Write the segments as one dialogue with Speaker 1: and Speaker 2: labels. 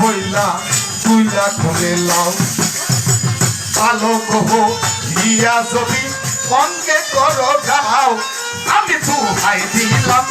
Speaker 1: বইলা তুইলা খুলে লাও। বালক হো ইয়া যদি মনকে করো গাও আমি তু হাই দিলাম।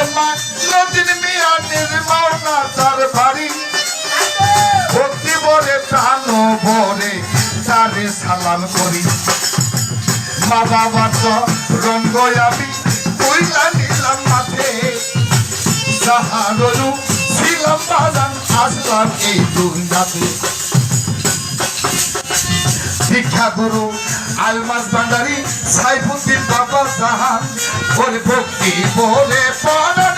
Speaker 1: হয় মাইনুদ্দিন মিয়া নিজ মাওনা তার বাড়ি ভক্তি বলে প্রাণ ভরে তারে সালাম করি। মা বাবার রঙ্গ আমি কইলা নিলাম মাঠে। সাহারু ছিলাম বাজান আসলাম এই দুর্গাতে শিক্ষা গুরু আলমাস ভান্ডারি সাইফুদ্দিন বাবা জাহান ভক্তি বলে পরাণ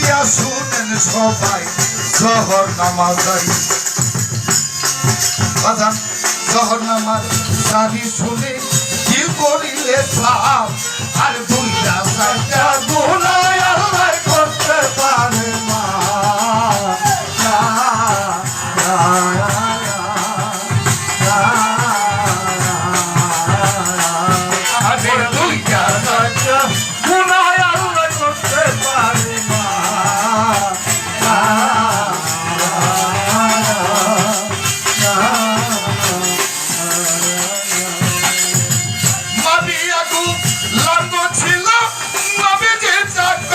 Speaker 1: দিয়া শুনেন সবাই শহর নামাজাই বাজান শহর নামাজ দাবি শুনে কি করিলে সাপ? আর দুইটা চারটা গোলায়